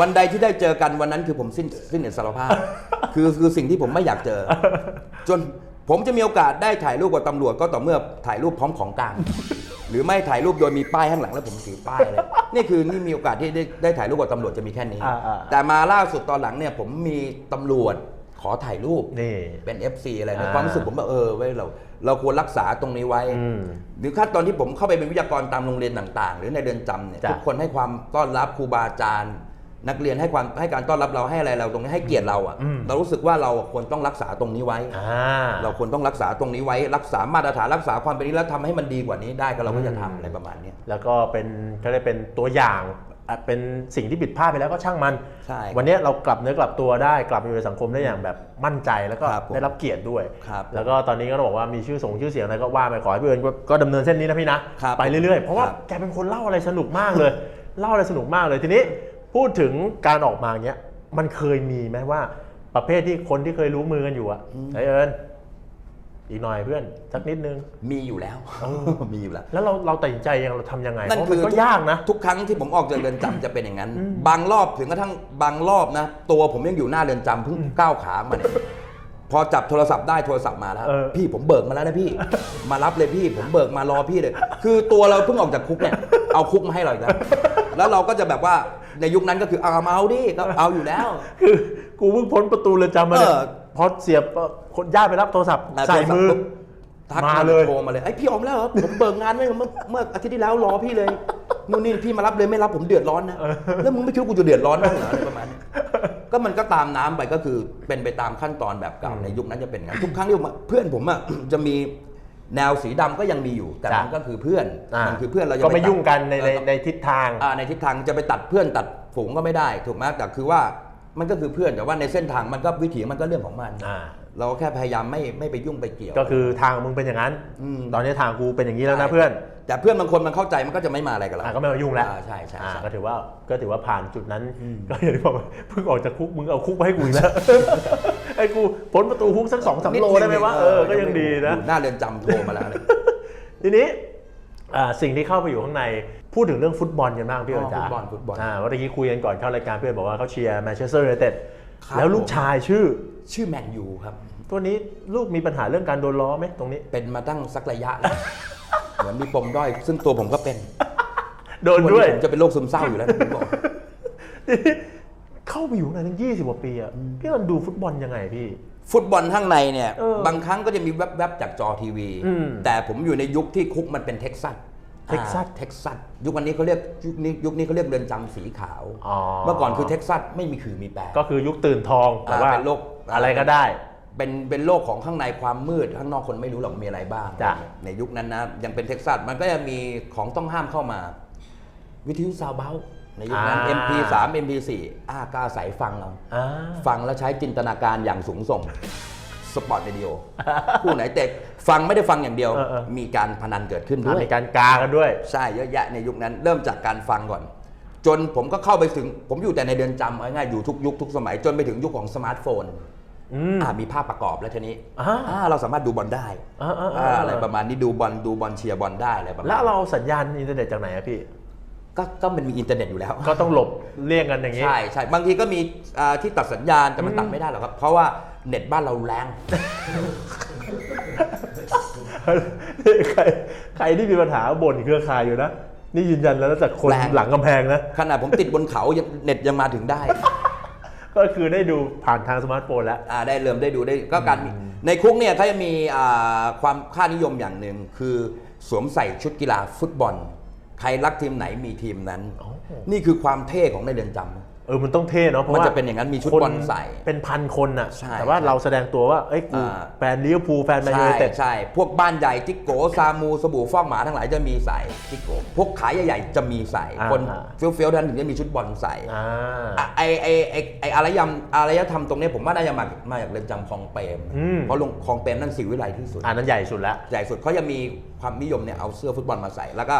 วันใดที่ได้เจอกันวันนั้นคือผมสิ้นสิ้นอิสรภาพ คือคือสิ่งที่ผมไม่อยากเจอ จน ผมจะมีโอกาสได้ถ่ายรูปกับตำรวจก็ต่อเมื่อถ่ายรูปพร้อมของกลาง หรือไม่ถ่ายรูปโดยมีป้ายข้างหลังแล้วผมถือป้ายเลย นี่คือนี่มีโอกาสที่ได้ได้ถ่ายรูปกับตำรวจจะมีแค่นี้ อ่าอ่าแต่มาล่าสุดตอนหลังเนี่ยผมมีตำรวจขอถ่ายรูปนี่เป็น FC อะไรเนี่ยอ่าความรู้สึกผมแบบเออเว้ยเรา เราควรรักษาตรงนี้ไว้ อืมหรือขั้นตอนที่ผมเข้าไปเป็นวิทยากรตามโรงเรียนต่าง ๆ หรือในเรือนจำเนี่ยจ้ะ ทุกคนให้ความต้อนรับครูบาอาจารย์ นักเรียนให้ความให้การต้อนรับเราให้อะไรเราตรงนี้ให้เกียรติเราอะอืม เรารู้สึกว่าเราควรต้องรักษาตรงนี้ไว้ อ่า เราควรต้องรักษาตรงนี้ไว้ รักษามาตรฐานรักษาความเป็นนี้แล้วทำให้มันดีกว่านี้ได้ก็เราก็จะทำอะไรประมาณเนี้ย แล้วก็เป็นก็ได้เป็นตัวอย่างอะเป็นสิ่งที่ผิดพลาดไปแล้วก็ช่างมัน ใช่ครับวันนี้เรากลับเนื้อกลับตัวได้กลับมาอยู่ในสังคมได้อย่างแบบมั่นใจแล้วก็ครับผมได้รับเกียรติด้วย ครับแล้วก็ตอนนี้ก็ต้องบอกว่ามีชื่อส่งชื่อเสียงอะไรก็ว่าไปขอให้พี่เอิญก็ก็ดำเนินเส้นนี้นะพี่นะครับไปเรื่อยๆ เพราะว่าครับ แกเป็นคนเล่าอะไรสนุกมากเลย เล่าอะไรสนุกมากเลยทีนี้ พูดถึงการออกมาอย่างเงี้ยมันเคยมีไหมว่า ประเภทที่คนที่เคยรู้มือกันอยู่อะไอเอิญอีกหน่อยเพื่อนสักนิดนึงมีอยู่แล้วมีอยู่แล้ว แล้วเราเราตัดสินใจยังเราทำยังไงนั่นเพราะคืมันอก็ยากนะ ทุกครั้งที่ผมออกจากเรือนจำจะเป็นอย่างนั้น บางรอบถึงกระทั่งบางรอบนะ ตัวผมยังอยู่หน้าเรือนจำเพิ่งก้าวขามาเนี่ยพอจับโทรศัพท์ได้โทรศัพท์มาแล้วเออพี่ผมเบิกมาแล้วนะพี่ มารับเลยพี่ ผมเบิกมารอพี่เลย คือตัวเราเพิ่งออกจากคุกเนี่ยเอาคุกมาให้เราอีกแล้วแล้วเราก็จะแบบว่า ในยุคนั้นก็คือเอามาเอาดิก็เอาอยู่แล้ว คือกูเพิ่งพ้นประตูเรือนจำมาเนี่ยเออ พอเสียบคนญาติไปรับโทรศัพท์ใส่มือ ทักมามาเลยโทรมาเลยไอ้ยพี่ออกแล้วเหรอผมเบิกงานไว้เมื่อเมื่ออาทิตย์ที่แล้วรอพี่เลยนู่นนี่พี่มารับเลยไม่รับผมเดือดร้อนนะแล้วมึงไม่คิดว่ากูจะเดือดร้อนบ้างเหรออะไรประมาณนี้ก็มันก็ตามน้ำไปก็คือเป็นไปตามขั้นตอนแบบเก่าในยุคนั้นจะเป็นงั้นทุกครั้งที่ผมเพื่อนผมอะ จะมี แนวสีดำก็ยังมีอยู่ แต่มันจ้ะก็คือเพื่อนอ่ามันคือเพื่อนเราจะก็ไม่ตัดยุ่งกันในในเออในทิศทางอ่าในทิศทางจะไปตัดเพื่อนตัดฝูงก็ไม่ได้ ถูกไหมแต่คือว่ามันก็คือเพื่อนแต่ว่าในเส้นทางมันก็วิถีมันก็เรื่องของมันอ่า เราแค่พยายามไม่ไม่ไปยุ่งไปเกี่ยว ก็คือทางมึงเป็นอย่างนั้น อืม ตอนนี้ทางกูเป็นอย่างนี้แล้วนะเพื่อนแต่เพื่อนบางคนมันเข้าใจมันก็จะไม่มาอะไรกับเรา อะก็ไม่มายุ่งแล้วอ่าใช่ใช่อ่าใช่ก็ถือว่าก็ถือว่าผ่านจุดนั้น ก็อย่างที่บอกว่าเพิ่งออกจากคุกมึงเอาคุกมาให้กูอีกแล้ว ไอ้กูพ้นประตูคุกสักสองสามโลได้ไหมวะเออก็ยังดีนะ อยู่หน้าเรือนจำโทรมาแล้วเลยทีนี้อ่าสิ่งที่เข้าไปอยู่ข้างในพูดถึงเรื่องฟุตบอลกันบ้างพี่เอิญจ๋าฟุตบอลฟุตบอล อ่าวันนี้คุยกันก่อนเข้ารายการเพื่อนบอกว่าเขาเชียร์แมนเชสเตอร์ยูไนเต็ด ครับ แล้วลูกชายชื่อ ชื่อแมนยูครับ ตัวนี้ลูกมีปัญหาเรื่องการโดนล้อไหมตรงนี้ เป็นมาตั้งสักระยะแล้ว เหมือนมีปมด้อย ซึ่งตัวผมก็เป็นโดนด้วย ผมจะเป็นโรคซึมเศร้าอยู่แล้วนะผมบอกทีนี้เข้าไปอยู่ข้างในตั้งยี่สิบกว่าปีอะพี่เอิญดูฟุตบอลยังไงพี่ ฟุตบอลข้างในเนี่ย เออบางครั้งก็จะมีแวบๆจากจอทีวี อืม แต่ผมอยู่ในยุคที่คุกมันเป็นเท็กซัส เท็กซัสอ่าเท็กซัสยุควันนี้เขาเรียกยุคนี้ยุคนี้เขาเรียกเรือนจำสีขาว อ๋อเมื่อก่อนคือเท็กซัสไม่มีขื่อมีแปรก็คือยุคตื่นทองแต่ว่าอ่าเป็นโรคอะไรก็ได้ เป็นเป็นโลกของข้างในความมืด ข้างนอกคนไม่รู้หรอกมีอะไรบ้าง จ้ะ ในยุคนั้นนะยังเป็นเท็กซัสมันก็จะมีของต้องห้ามเข้ามา วิทยุซาวเบลในยุคนั้น อ่า MP3 MP4 อ้ากล้าใส่ฟังเอา อ่า ฟังแล้วใช้จินตนาการอย่างสูงส่ง สปอร์ตเรดิโอ คู่ไหนแต่ฟังไม่ได้ฟังอย่างเดียว เออเออ มีการพนันเกิดขึ้นด้อ่าวยมีการกากันด้วย ใช่เยอะแยะในยุคนั้นเริ่มจากการฟังก่อน จนผมก็เข้าไปถึง ผมอยู่แต่ในเดือนจำเอาง่ายๆอยู่ทุกยุคทุกสมัย จนไปถึงยุคของสมาร์ทโฟนอืม อ่ามีภาพประกอบแล้วทีนี้อ่า อ่าเราสามารถดูบอลได้อ่าอ่าอ่าอะไรประมาณนี้ดูบอลดูบอลเชียร์บอลได้อะไรประมาณแล้วเราเอาสัญญาณอินเทอร์เน็ตจากไหนอะพี่ ก็ก็มันมีอินเทอร์เน็ตอยู่แล้ว ก็ต้องหลบเลี่ยงกันอย่างนี้ ใช่ใช่บางทีก็มีอ่าที่ตัดสัญญาณแต่มันตัดไม่ได้หรอกครับ เพราะว่า เน็ตบ้านเราแรง ใครใครที่มีปัญหาบ่นเครือข่ายอยู่นะ นี่ยืนยันแล้วจากคนแรง หลังกำแพงนะ ขนาดผมติดบนเขายังเน็ตยังมาถึงได้ ก็คือได้ดูผ่านทางสมาร์ทโฟนแล้ว อ่าได้เริ่มได้ดูได้ก็การมีในคุกเนี่ยเขาจะมีอ่าความค่านิยมอย่างหนึ่งคือสวมใส่ชุดกีฬาฟุตบอล ใครรักทีมไหนมีทีมนั้นอ๋อนี่คือความเท่ของในเรือนจำเออมันต้องเท่เนาะเพราะมันว่าจะเป็นอย่างนั้นมีชุดคนบอลใส่ เป็นพันคนน่ะใช่แต่ว่าเราแสดงตัวว่าเอ้ยกูอ่า แฟนลิเวอร์พูลแฟนแมนยูใช่ไนเต็ด ใช่ พวกบ้านใหญ่จิกโกซามูสบู่ฟอกหมาทั้งหลายจะมีใส่จิกโกพวกขายใหญ่ๆจะมีใส่ อ่าคนอ่า เฟี้ยวๆท่านถึงจะมีชุดบอลใส่อ่า อะไอไอไอไออารยธรรมอารยธรรมตรงเนี้ยผมว่าน่าจะมามาจากเรือนจำคลองเปรมอืม เพราะลงคลองเปรมนั่นสิวิไลที่สุด อันนั้นใหญ่สุดแล้ว ใหญ่สุดเขาจะมีความนิยมเนี่ยเอาเสื้อฟุตบอลมาใส่ แล้วก็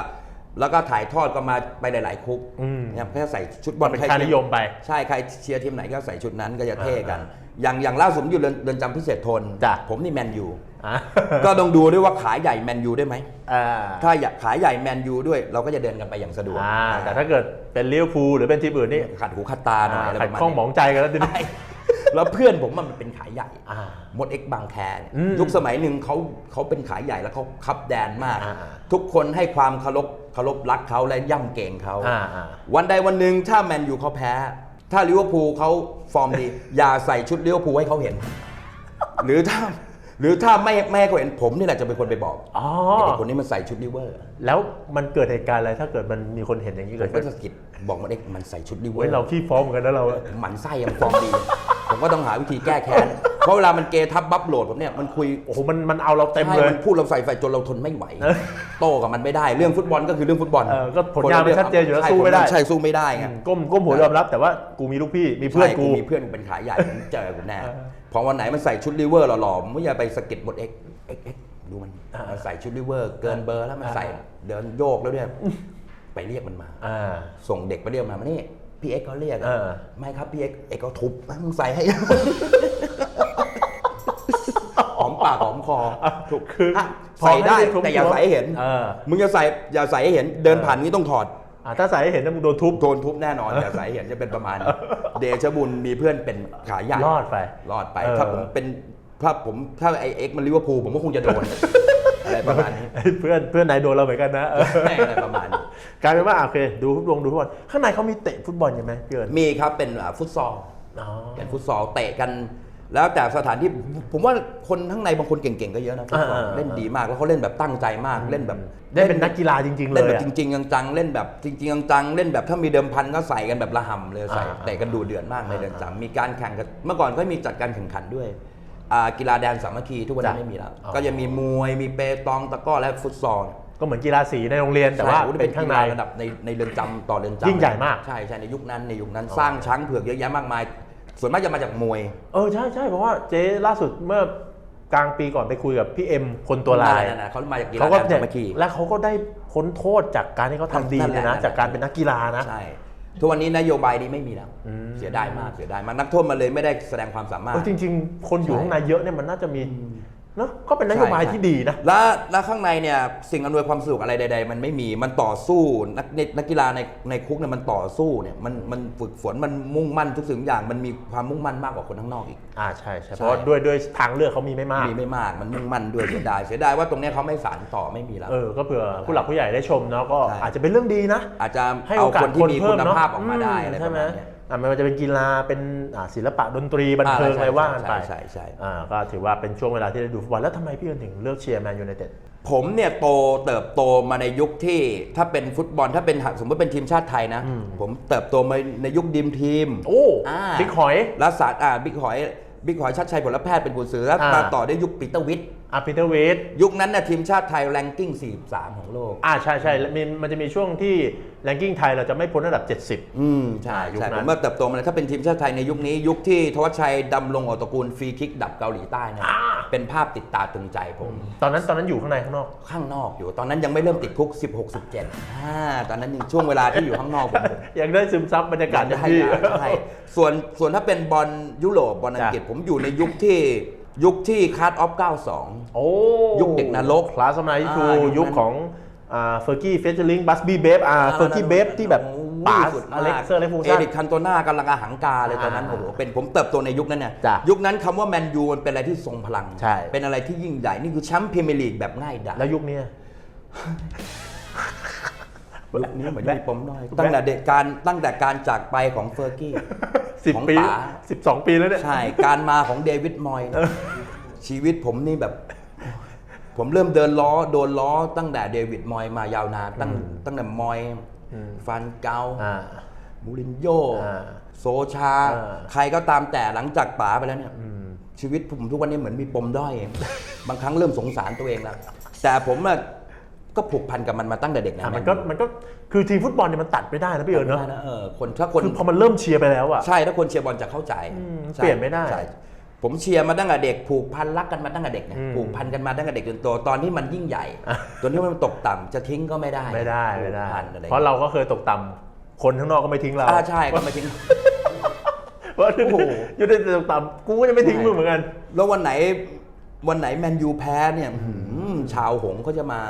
แล้วก็ถ่ายทอดก็มาไปหลาย ๆ คุกอืมเนี่ยเขาจะใส่ชุดบอลเป็นใครค่านิยมไป ใช่ใครเชียร์ทีมไหนก็ใส่ชุดนั้นก็จะเท่กันอ่อย่างอย่างล่าสุดผมอยู่เรือนเรือนจำพิเศษทนจ้ะผมนี่แมนยูอ่าก็ต้องดูด้วยว่าขายใหญ่แมนยูได้ไหมอ่าถ้าอยากขายใหญ่แมนยูด้วย เราก็จะเดินกันไปอย่างสะดวกอ่าแต่ถ้าเกิดเป็นลิเวอร์พูลหรือเป็นทีมอื่นนี่ขัดหูขัดตาหน่อยอะไรขัปดระมาณข้องหมนี้องใจกันแล้วทีนี้ แล้วเพื่อนผมมันเป็นขายใหญ่อ่ามดเอ็กบางแคเนี่ยอืมยุคสมัยหนึ่งเขาเขาเป็นขายใหญ่แล้วเขาคับแดนมากอ่าทุกคนให้ความเคารพเคารพรักเขาและย่ำเก่งเขาอ่าอ่าวันใดวันหนึ่งถ้าแมนยูเขาแพ้ ถ้าลิเวอร์พูลเขาฟอร์มดี อย่าใส่ชุดลิเวอร์พูลให้เขาเห็น หรือถ้า หรือถ้าไม่ไม่ให้เขาเห็นผมนี่แหละจะเป็นคนไปบอกอ๋อ ไอ้เด็กคนนี้มันใส่ชุดลิเวอร์แล้วมันเกิดเหตุการณ์อะไรถ้าเกิดมันมีคนเห็นอย่างนี้ผเกิดมก็ขึ้นสะกิดบอกมันเด็กมันใส่ชุดลิเวอเว้ยร์เราขี้ฟ้องเหมือนกันนะเราหมันไส้ยังฟอร์มดี ผมก็ต้องหาวิธีแก้แค้นเพราะเวลามันเกทับบัฟโหลดผมเนี่ยมันคุย โอ้โหมันมันเอาเราเต็มเลยใช่มันพูดเราใส่ไฟจนเราทนไม่ไหว เออโต้กับมันไม่ได้ เรื่องฟุตบอลก็คือเรื่องฟุตบอลเออก็ผลงานมันชัดเจนอยู่แล้วใสู้ไม่ได้ผลงานใช่สู้ไม่ได้ไงก้มก้มหัวยอมรับแต่ว่ากูมีลูกพี่มีเพื่อนใช่กู มีเพื่อนเป็นขายใหญ่ผมเจอกูแน่เออ พอวันไหนมันใส่ชุดลิเวอร์หล่อๆผมไม่อยากไปสะกิดบทเอ็กเอ็กเอ็กดูมันอ่ามัมันใส่ชุดลิเวอร์ เกินเบอร์แล้วมันอ่าใส่เดินโยกแล้วเนี่ยไปเรียกมันมาอ่าส่งเด็กไปเรียกมามานี่พี่เอ็กเขาเรียกอะเออไม่ครับพี่เอ็กเอ็กเขาทุบมึงใส่ให้หอมปากหอมคอถูกคืออะใส่ได้พอให้ทุบแต่อย่าใส่ให้เห็นเออมึงจะใส่อย่าใส่ให้เห็น เดินผ่านนี้ต้องถอดอ่า ถ้าใส่ให้เห็นนะมึงโดนทุบ โดนทุบแน่นอนอย่าใส่ให้เห็นจะเป็นประมาณนี้เดชบุญมีเพื่อนเป็นขาใหญ่รอดไปรอดไปเออถ้าผมเป็นถ้าผมถ้าไอเอ็กมันลิเวอร์พูลผมก็คงจะโดนอะไรประมาณนี้ไอ้เพื่อนเพื่อนนายโดนเราเหมือนกันนะเอออะไรประมาณนี้กลายเป็นว่าอะโอเค ดูฟุตบอลดูฟุตบอลข้างในเขามีเตะฟุตบอลอยู่ไหมพี่เอิญมีครับเป็นอ่าฟุตซอลอ๋อเป็นฟุตซอลเตะกัน แล้วแต่สถานที่ผมว่าคนข้างในบางคนเก่งๆก็เยอะนะฟุตซอลอ่าๆๆ เล่นดีมากแล้วเขาเล่นแบบตั้งใจมากเล่นแบบได้เป็นนักกีฬาจริง ๆ เลเล่นยแบบอะ จริงๆจังๆเล่นแบบจริงๆจังๆเล่นแบบถ้ามีเดิมพันก็ใส่กันแบบระห่ำเลยใส่อ่าๆ เตะกันดูเดือดมากในอ่าๆเดือนจำมีการแข่งกันเมื่อก่อนก็มีจัดการแข่งขันด้วยอ่ากีฬาแดนสามัคคีทุกวันนี้จ้ะไม่มีแล้วอ๋อก็จะมีมวยมีเปตองตะกร้อและฟุตซอล ก็เหมือนกีฬาสีในโรงเรียนแต่ว่าใช่โอ้โหเป็นข้างใน กีฬระดับในในเรือนจำต่อเรือนจำยิ่งใหญ่มาก ใช่ใช่ในยุคนั้นในยุคนั้นอ๋อสร้างช้างเผือกเยอะแยะมากมาย ส่วนมากจะมาจากมวย เออใช่ใช่เพราะว่าเจ๊ล่าสุดเมื่อกลางปีก่อนไปคุยกับพี่เอ็มคนตัวลายนั่นน่ะเขามาจากกีฬาเขาก็แดนเนี่สายมัคคีและเขาก็ได้พ้นโทษจากการที่เขาทำดีนั่นแหเลละยนะนั่นแหละจากการเป็นนักกีฬานะใช่ทุกวันนี้นโยบายนี้ไม่มีแล้วอืมเสียดายมากเสียดายมากนักโทษมาเลยไม่ได้แสดงความสามารถเออจริง ๆ คนอยู่ใช่ข้างในเยอะเนี่ยมันน่าจะมี เนอะก็เป็นนโยบายใช่ที่ดีนะแล้วแล้วข้างในเนี่ยสิ่งอำนวยความสะดวกอะไรใด ๆ มันไม่มีมันต่อสู้นักนักกีฬาในในคุกเนี่ยมันต่อสู้เนี่ยมันมันฝึกฝนมันมุ่งมั่นทุกสิ่งทุกอย่างมันมีความมุ่งมั่นมากกว่าคนข้างนอกอีกอ่าใช่ใช่ใช่เพราะว่าด้วยด้วยทางเลือกเขามีไม่มากมีไม่มากมันมุ่งมั่นด้วยเสียดายเสียดายว่าตรงเนี้ยเขาไม่สานต่อไม่มีแล้วเออก็เผื่อผู้หลักผู้ใหญ่ได้ชมเนาะก็ใช่อาจจะเป็นเรื่องดีนะ อาจจะให้เอาโอกาสคนที่มีเพิ่คุณเนะภาพออกมาได้อะไรปใช่ระไหมมาณเนี้ยอ่า ไม่ว่าจะเป็นกีฬาเป็นอ่าศิลปะดนตรีบันเทิงอ่าใช่อะไรว่ากันไปใช่ใช่ใช่อ่าก็ถือว่าเป็นช่วงเวลาที่ได้ดูฟุตบอลแล้วทำไมพี่เอิญถึงเลือกเชียร์แมนยูไนเต็ดผมเนี่ยโตเติบโตมาในยุคที่ถ้าเป็นฟุตบอลถ้าเป็นสมมติเป็นทีมชาติไทยนะอืมผมเติบโตมาในยุคดีมทีม โอ้อ่าบิ๊กหอยแล้วสารอ่าบิ๊กหอยบิ๊กหอยชัดชัยผลแพทย์เป็นกุญซือแล้วอ่ามมาต่อด้วยยุคปีเตอร์วิทย์ อาปีเตอร์เวสยุคนั้นนะทีมชาติไทยแรงกิ้ง 43 ของโลก อ่าใช่ใช่แล้วมีมันจะมีช่วงที่แรงกิ้งไทยเราจะไม่พ้นระดับ 70 อืมใช่อ่ายุคใช่นั้นผมว่าเติบโตมาเลยถ้าเป็นทีมชาติไทยในยุคนี้ ยุคที่ทวัชชัยดำรงออกตระกูลฟรีคิกดับเกาหลีใต้เนี่ยอ่า เป็นภาพติดตาตึงใจผม ตอนนั้นตอนนั้นอยู่ข้างในข้างนอก ข้างนอกอยู่ ตอนนั้นยังไม่เริ่มติดคุก 16 17อ่าตอนนั้นยังช่วงเวลาที่อยู่ข้างนอกผมอยากได้ซึมซับบรรยากาศได้อย่างที่ ใช่ส่วนส่วนถ้าเป็นบอลยุโรปบอลอังกฤษจ้ะผมอยู่ในยุคที่ ยุคที่คาร์ดออฟ 92 โอ้ยุคเด็กนรกคลาสสมัยทูอ่ายุคนั้น ยุคของเฟอร์กี้เฟเจอริงบัสบี้เบฟอ่าเฟอร์กี้เบฟที่แบบโอ้โหป๋าสุดอเล็กเซอร์เล็กฟูเอซันริกคันโตน่ากำลังอาหังกาเลยตอนนั้นอ่าโอ้โหเป็นผมเติบโตในยุคนั้นเนี่ยจ้ะยุคนั้นคำว่าแมนยูมันเป็นอะไรที่ทรงพลัง ใช่ เป็นอะไรที่ยิ่งใหญ่ นี่คือแชมป์พรีเมียร์ลีกแบบง่ายดายแล้วยุคเนี้ย ยุคนี้เหมือนมีปมด้อยตั้งแต่เด็กการตั้งแต่การจากไปของเฟอร์กี้สิบของปีป๋าสิบสองปีแล้วเนี่ยใช่การมาของเดวิดมอยน์ชีวิตผมนี่แบบ ผมเริ่มเดินล้อโดนล้อตั้งแต่เดวิดมอยน์มายาวนานตั้งตั้งแต่มอยน์ฟันเกาอ่ามูรินโญ่อ่าโซชาอ่าใครก็ตามแต่หลังจากป๋าไปแล้วเนี่ยชีวิตผมทุกวันนี้เหมือนมีปมด้อย บางครั้งเริ่มสงสารตัวเองแล้วแต่ผมน่ะ ก็ผูกพันกับมันมาตั้งแต่เด็กนะอะมันก็มันก็คือทีมฟุตบอลเนี่ยมันตัดไม่ได้นะพี่เอิญเนาะไม่ได้นะเออคนถ้าคนคือพอมันเริ่มเชียร์ไปแล้วอะใช่ถ้าคนเชียร์บอลจะเข้าใจอืมใช่เปลี่ยนไม่ได้ใช่ผมเชียร์มาตั้งแต่เด็กผูกพันรักกันมาตั้งแต่เด็กเนี่ยอืมผูกพันกันมาตั้งแต่เด็กจนโตตอนที่มันยิ่งใหญ่ตอนที่มันตกต่ำจะทิ้งก็ไม่ได้ไม่ได้ไม่ได้ผูกพันอะไรเพราะเราก็เคยตกต่ำคนข้างนอกก็ไม่ทิ้งเราอ่าใช่ก็ไม่ทิ้งเพราะโอ้โหอยู่ในตกต่ำกูก็จะไม่ทิ้งมึงเหมือนกัน แล้ววันไหนวันไหนแมนยูแพ้เนี่ยอื้อหือชาวหงส์เขาจะมา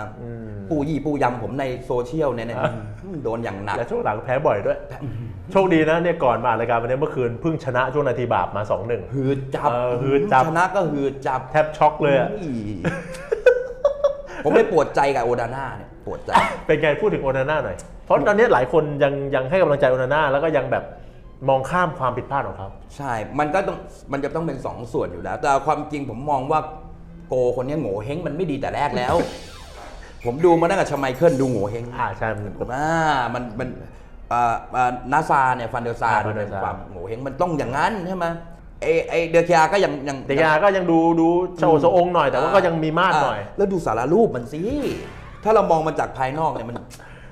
ปูยี่ปูยำผมในโซเชียลเนี่ยนะอื้อโดนอย่างหนัก และช่วงหลังแพ้บ่อยด้วย โชคดีนะเนี่ยก่อนมาอัดรายการวันนี้เมื่อคืนเพิ่งชนะช่วงนาทีบาปมา2-1หืดจับเออหืดจับชนะก็หืดจับแทบช็อกเลยอะอุ้ยผมไม่ปวดใจกับโอดาน่าเนี่ยปวดใจ เป็นไงพูดถึงโอนาน่าหน่อย เพราะตอนนี้หลายคนยังยังให้กำลังใจโอนาน่าแล้วก็ยังแบบมองข้ามความผิดพลาดของเขาใช่ มันก็ต้องมันจะต้องเป็นสองส่วนอยู่แล้ว แต่ความจริงผมมองว่าโกคนนี้โง่เฮงมันไม่ดีแต่แรกแล้ว ผมดูมาตั้งแต่ชมัยเคิลดูโง่เฮงอ่าใช่มัน อ่ามันมันอ่าอ่านาซาเนี่ยฟันเดอร์ซาอ่ามันเป็น Van der Sar ความโง่เฮงมันต้องอย่างนั้นใช่ไหมไอไอเดอร์เคียก็ยังยังเด็กยาก็ยังดูดูโชว์โซองค์หน่อยแต่ว่าก็ยังมีมาดหน่อย แล้วดูสารรูปมันสิถ้าเรามองมันจากภายนอกเนี่ยมัน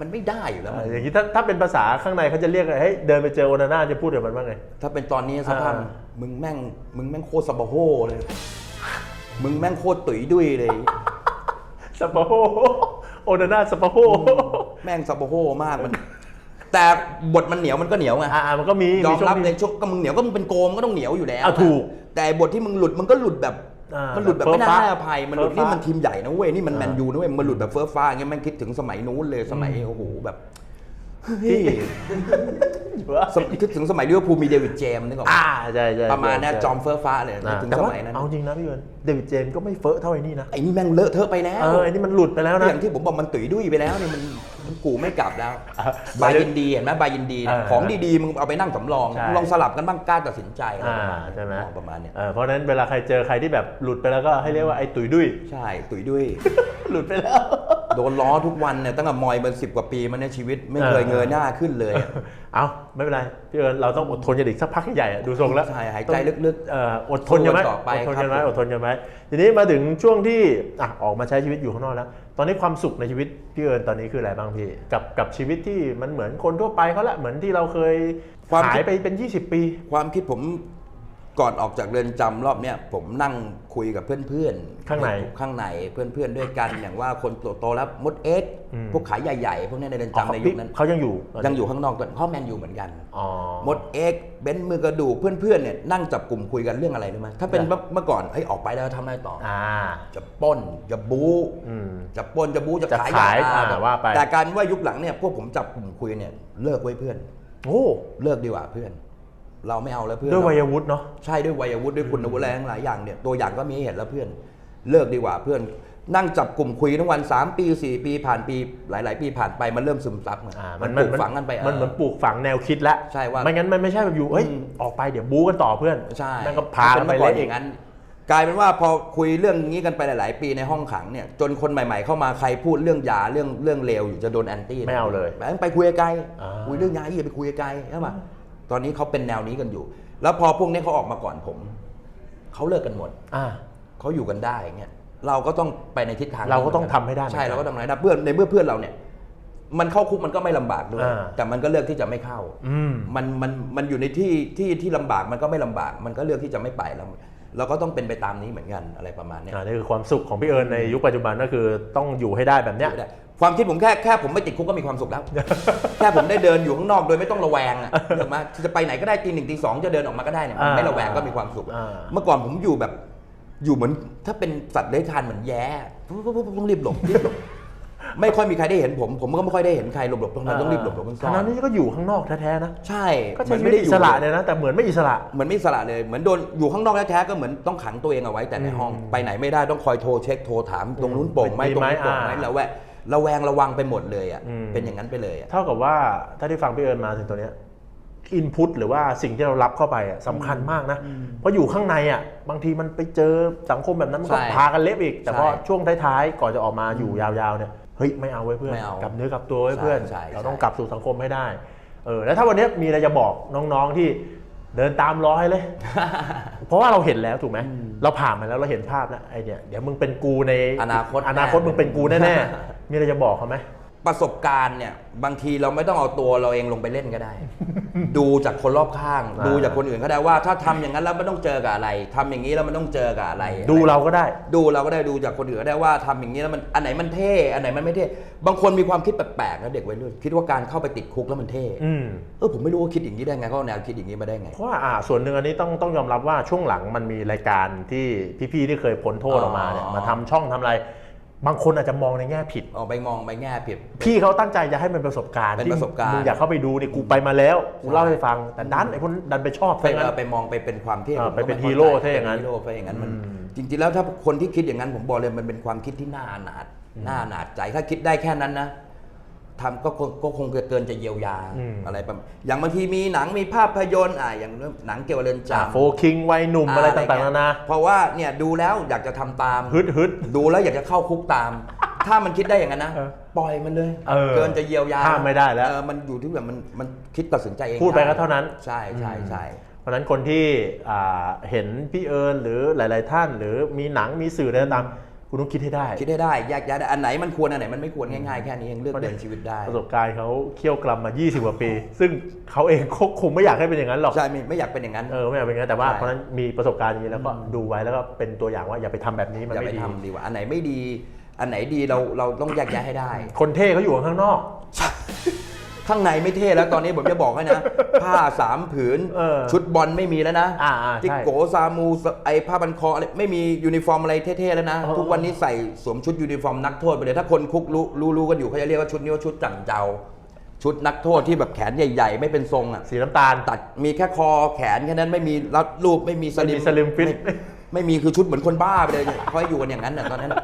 มันไม่ได้อยู่แล้วเอมันออย่างนี้ถ้าถ้าเป็นภาษาข้างในเขาจะเรียกอะไรให้ยเดินไปเจอโอนาน่าจะพูดกับมันว่าไง ถ้าเป็นตอนนี้สภาพอ่า มึงแม่งมึงแม่งโคตรสะบะโฮเลย มึงแม่งโคตรตุ๋ยดุยเลย สปาโฮโอนาน่าสปาโฮแม่งสะบะโฮมากมัน แต่บทมันเหนียวมันก็เหนียวไงอ่ามันก็มียอมช่วงรับที่ในช่วงก็มึงเหนียวก็มึงเป็นโกมก็ต้องเหนียวอยู่แล้วอะถูก แต่บทที่มึงหลุดมันก็หลุดแบบอ่ามันหลุดแบบแบบไม่น่าเฟ้อฟ้าให้อภัยมันหลุดเฟ้อนี่ฟ้ามันทีมใหญ่นะเว้ยนี่มันอ่าแมนยูนะเว้ยมันหลุดแบบเฟ้อฟ้าอย่างเงี้ยแม่งคิดถึงสมัยนู้นเลยสมัยโอ้โหแบบ เฮ้ยสมคิดถึงสมัยลิเวอร์พูลมีเดวิดเจมส์นึกออกไหมอ่าใช่ใช่ประมาณเนี้ยใช่จอมเฟ้อฟ้าเลยอ่าถึงแต่สว่ามัยนั้นเอาจริงนะพี่เอิญเดวิดเจมส์ก็ไม่เฟ้อเท่าไอ้นี่นะไอ้นี่แม่งเลอะเทอะไปแล้วเออไอ้นี่มันหลุดไปแล้วนะ อย่างที่ผมบอกมันตุ๋ยดุ้ยไปแล้วเนี่ยมันมันกูไม่กลับแล้วอะบายยินดีเห็นไหมบายยินดีเนี่ยเออของดีๆมึงเอาไปนั่งสำรองใช่ ลองสลับกันบ้างกล้าตัดสินใจอ่าใช่ไหมประมาณเนี้ยเออเพราะฉะนั้นเวลาใครเจอใครที่แบบหลุดไปแล้วก็ให้เรียกว่าไอ้ตุ๋ยดุ้ย ใช่ตุ๋ยดุ้ย หลุดไปแล้ว โดนล้อทุกวันเนี่ยตั้งแต่มอยมันสิบกว่าปีมันในยชีวิตไม่เคยเออเงยหน้าขึ้นเลยอะ เอาไม่เป็นไรพี่เอิญเราต้องอดทนกันอีกสักพักใหญ่ๆอะดูทรงแล้วใช่หายใจลึกๆเอ่ออดทนกันไหมสู้กันต่อไปอดทนครับกันไหมผมอดทนกันไหมทีนี้มาถึงช่วงที่อะออกมาใช้ชีวิตอยู่ข้างนอกแล้ว ตอนนี้ความสุขในชีวิตพี่เอิญตอนนี้คืออะไรบ้างพี่กับกับชีวิตที่มันเหมือนคนทั่วไปเขาละเหมือนที่เราเคยความหาคิยด ไปเป็น 20 ปีๆความคิดผม ก่อนออกจากเรือนจำรอบเนี้ยผมนั่งคุยกับเพื่อนๆข้างในข้างในเพื่อนๆด้วยกันอย่างว่าคนโตๆแล้วมดเอ็กซ์อืมพวกขายใหญ่ๆพวกเนี้ยในเรือนอ๋อจำในยุคนั้นเขายังอยู่ยังอยู่ข้างนอกด้วยเขาแมนอยู่เหมือนกันอ๋อมดเอ็กซ์เบนซ์มือกระดูกเพื่อนๆเนี่ยนั่งจับกลุ่มคุยกันเรื่องอะไรรู้ไหมถ้าเป็นเรื่องเมื่อก่อนเฮ้ยออกไปแล้วทำอะไรต่ออ่าจะปล้นจะบู๊อืมจะปล้นจะบู๊จะจะขายขายยาอ่าว่าไปแต่การว่ายุคหลังเนี่ยพวกผมจับกลุ่มคุยเนี่ยเลิกไว้เพื่อนโอ้เลิกดีกว่าเพื่อน เราไม่เอาแล้วเพื่อนด้วยวัยเราวุฒิเนาะใช่ด้วยวัยวุฒิด้วยคุณวุฒิอะไรทั้งหลายอย่างเนี่ยตัวอย่างก็มีให้เห็นแล้วเพื่อน เลิกดีกว่าเพื่อนนั่งจับกลุ่มคุยทั้งวัน 3 ปี 4 ปีผ่านปีหลาย ๆ ปีผ่านไปมันเริ่มซึมซับไงอ่ามันปลูกฝังกันไปมันเหมือนเออปลูกฝังแนวคิดแล้วใช่ว่าไม่งั้นมันไม่ใช่แบบอยู่เฮ้ยอืมออกไปเดี๋ยวบู๊กันต่อเพื่อนใช่แม่งก็พาเป็กันนไปเมื่อก่อนเละออีกย่างนั้น กลายเป็นว่าพอคุยเรื่องนี้กันไปหลาย ๆ ปีในห้องขังเนี่ยจนคนใหม่ ๆ เข้ามาใครพูดเรื่องยาเรื่องเรื่องเลวอยู่จะโดนแอนตี้ไม่เอาเลยแบงไปคุยไกลอ่าคุยเรื่องยาอย่าไปคุยไกลใช่ป่ะ ตอนนี้เขาเป็นแนวนี้กันอยู่ แล้วพอพวกนี้เขาออกมาก่อนผมเขาเลิกกันหมดอ่าเขาอยู่กันได้เงี้ยเราก็ต้องไปในทิศทางเราก็ต้องนี้ทำให้ได้ใช่เหมือนกันเราก็ต้องทำให้ได้เพื่อนในเมื่อเพื่อนเราเนี่ย มันเข้าคุกมันก็ไม่ลำบากด้วยอ่าแต่มันก็เลือกที่จะไม่เข้าอืมมันมันมันอยู่ในที่ที่ที่ลำบากมันก็ไม่ลำบาก มันก็เลือกที่จะไม่ไปแล้วเราก็ต้องเป็นไปตามนี้เหมือนกันอะไรประมาณเนี้ยอ่านี่คือความสุขของพี่เอิญในยุคปัจจุบันก็คือต้องอยู่ให้ได้แบบเนี้ยไม่ได้ ความคิดผมแค่แค่ผมไม่ติดคุกก็มีความสุขแล้ว แค่ผมได้เดินอยู่ข้างนอกโดยไม่ต้องระแวงอะเรื่องมาจะไปไหนก็ได้ตีหนึ่งตีสองจะเดินออกมาก็ได้เนี่ยมันไม่ระแวงก็มีความสุข อ่า เมื่อก่อนผมอยู่แบบอยู่เหมือนถ้าเป็นสัตว์เลื้อยคลานเหมือนแย่ปุ๊บปุ๊บปุ๊บต้องรีบหลบรีบหลบไม่ค่อยมีใครได้เห็นผม ผมก็ไม่ค่อยได้เห็นใครหลบหลบตรงนั้นต้องรีบหลบหลบซ่ทั้องนั้นนนี่ก็อยู่ข้างนอกแท้ๆนะ ใช่ก็ใช้มันชีไม่วิตได้อิสระเนี่ยนะ แต่เหมือนไม่อิสระ เหมือนไม่อิสระเลยเหมือนโดนอยู่ข้างนอกแท้ๆก็เหมือนต้องขังตัวเองเอาไว้แต่ในห้องอืมไปไหนไม่ได้ต้องคอยโทรเช็คโทรถามตรงนู้นโปร่งไหมมีตรงไหมนี้โปร่งไหมอ่าแล้วแวะ ระแวงระวังไปหมดเลยอะอืม เป็นอย่างนั้นไปเลยอะ เท่ากับว่าถ้าที่ฟังพี่เอิญมาถึงตัวเนี้ยอินพุตหรือว่าสิ่งที่เรารับเข้าไปอะสำคัญมากนะ เพราะอยู่ข้างในอะบางทีมันไปเจอสังคมแบบนั้นมันก็ใช่พากันเล็บอีก แต่ใช่พอช่วงท้ายๆก่อนจะออกมาอยู่ยาวๆเนี่ยเฮ้ยไม่เอาไว้เพื่อนไม่เอากลับเนื้อกลับตัวไว้เพื่อน ใช่ใช่เราต้องใช่ กลับสู่สังคมให้ได้เออแล้วถ้าวันนี้มีอะไรจะบอกน้องๆที่ เดินตามร้อยเลย เพราะว่าเราเห็นแล้วถูกไหมเราผ่านมาแล้วเราเห็นภาพแล้วไอเนี่ยเดี๋ยวมึงเป็นกูในอนาคตอนาคตมึงเป็นกูแน่ๆมีอะไรจะบอกเขาไหม ประสบการณ์เนี่ยบางทีเราไม่ต้องเอาตัวเราเองลงไปเล่นก็ได้ ดูจากคนรอบข้าง อ่า ดูจากคนอื่นก็ได้ว่าถ้าทำอย่างนั้นแล้วไม่ต้องเจอกับอะไรทำอย่างนี้แล้วมันต้องเจอกับอะไร ดูเราก็ได้ ดูเราก็ได้ดูจากคนอื่นก็ได้ว่าทำอย่างนี้แล้วมันอันไหนมันเท่อันไหนมันไม่เท่บางคนมีความคิดแปลกๆนะเด็กวัยรุ่นคิดว่าการเข้าไปติดคุกแล้วมันเท่อืม เออผมไม่รู้ว่าคิดอย่างนี้ได้ไงเขาเอาแนวคิดอย่างนี้มาได้ไง เพราะว่าอ่าส่วนหนึ่งอันนี้ต้องต้องยอมรับว่าช่วงหลังมันมีรายการที่พี่ๆที่เคยพ้นโทษออกมาเนี่ยอ๋อมาทำช่องทำอะไร บางคนอาจจะมองในแง่ผิด ออกไปมองไปแง่ผิด พี่เขาตั้งใจจะให้มันประสบการณ์เป็นที่ประสบการณ์มึงอยากเข้าไปดูนี่กูไปมาแล้วกูใช่เล่าให้ฟังแต่ดันไอ้คนดันไปชอบไปซะงั้นเออไปมองไปเป็นความเท่อ่าผมก็ไปเป็นม่ฮีโร่ข้ใจเท่อย่างนั้นป็ฮีโร่ไปอย่างนั้นมันอืม จริงๆแล้วถ้าคนที่คิดอย่างนั้นผมบอกเลยมันเป็นความคิดที่น่าอนาถน่าอนาถใจถ้าคิดได้แค่นั้นนะ ทำก็คงก็คงจะเกินจะเยียวยาอืม อะไรประมาณอย่างบางทีมีหนังมีภาพยนตร์อะอย่างหนังเกี่ยวกับเรือนอ่าจำโฟคิงวัยหนุ่มอะไรต่างๆเยนานาเพราะว่าเนี่ยดูแล้วอยากจะทำตาม ฮึดฮึด ดูแล้วอยากจะเข้าคุกตาม ถ้ามันคิดได้อย่างนั้นนะ เออปล่อยมันเลยเออนจะเยียวยาห้ามไม่ได้แล้ว เออมันอยู่ที่แบบมันมันคิดตัดสินใจเองพูดไปก็ด้เท่านั้น ใช่ใช่ใช่ เพราะฉะนั้นคนที่อ่าเห็นพี่เอิญหรือหลาย ๆ ท่าน หรือมีหนังมีสื่ออะไรต่างๆ คุณต้องคิดให้ได้ คิดให้ได้แยกแยะได้อันไหนมันควรอันไหนมันไม่ควรง่ายๆแค่นี้เองเลือกเดินชีวิตได้ประสบการณ์เขาเคี่ยวกลัมมา 20กว่าปี ซึ่งเขาเองก็คงไม่อยากให้เป็นอย่างนั้นหรอกใช่ไม่ไม่อยากเป็นอย่างนั้นเออไม่อยากเป็นอย่างนั้นแต่ว่าใช่เพราะฉะนั้นมีประสบการณ์อย่างนี้แล้วก็ดูไว้แล้วก็เป็นตัวอย่างว่าอย่าไปทำแบบนี้มันอย่าไม่ไปดีทำดีกว่าอันไหนไม่ดี อันไหนดีเราเราต้องแยกแยะให้ได้ คนเท่เขาอยู่ข้างนอก ข้างในไม่เท่แล้วตอนนี้ผมจะบอกให้นะ ผ้าสามผืน เออชุดบอลไม่มีแล้วนะอ่าอ่าใช่จิกโกซามูไอผ้าบันคออะไรไม่มียูนิฟอร์มอะไรเท่ๆแล้วนะ เออ ทุกวันนี้ใส่สวมชุดยูนิฟอร์มนักโทษไปเลยถ้าคนคุกรู้รู้รู้กันอยู่เขาจะเรียกว่าชุดนี้ว่าชุดจั่งเจ้า ชุดนักโทษที่แบบแขนใหญ่ ๆ ไม่เป็นทรงอะ สีน้ำตาล ตัดมีแค่คอแขนแค่นั้นไม่มีรัดรูปไม่มีสลิไม่มมีสลิมฟิตไไม่มีคือชุดเหมือนคนบ้าไปเลยเนี่ยเขาให้อยู่กันอย่างนั้นน่ะตอนนั้นน่ะ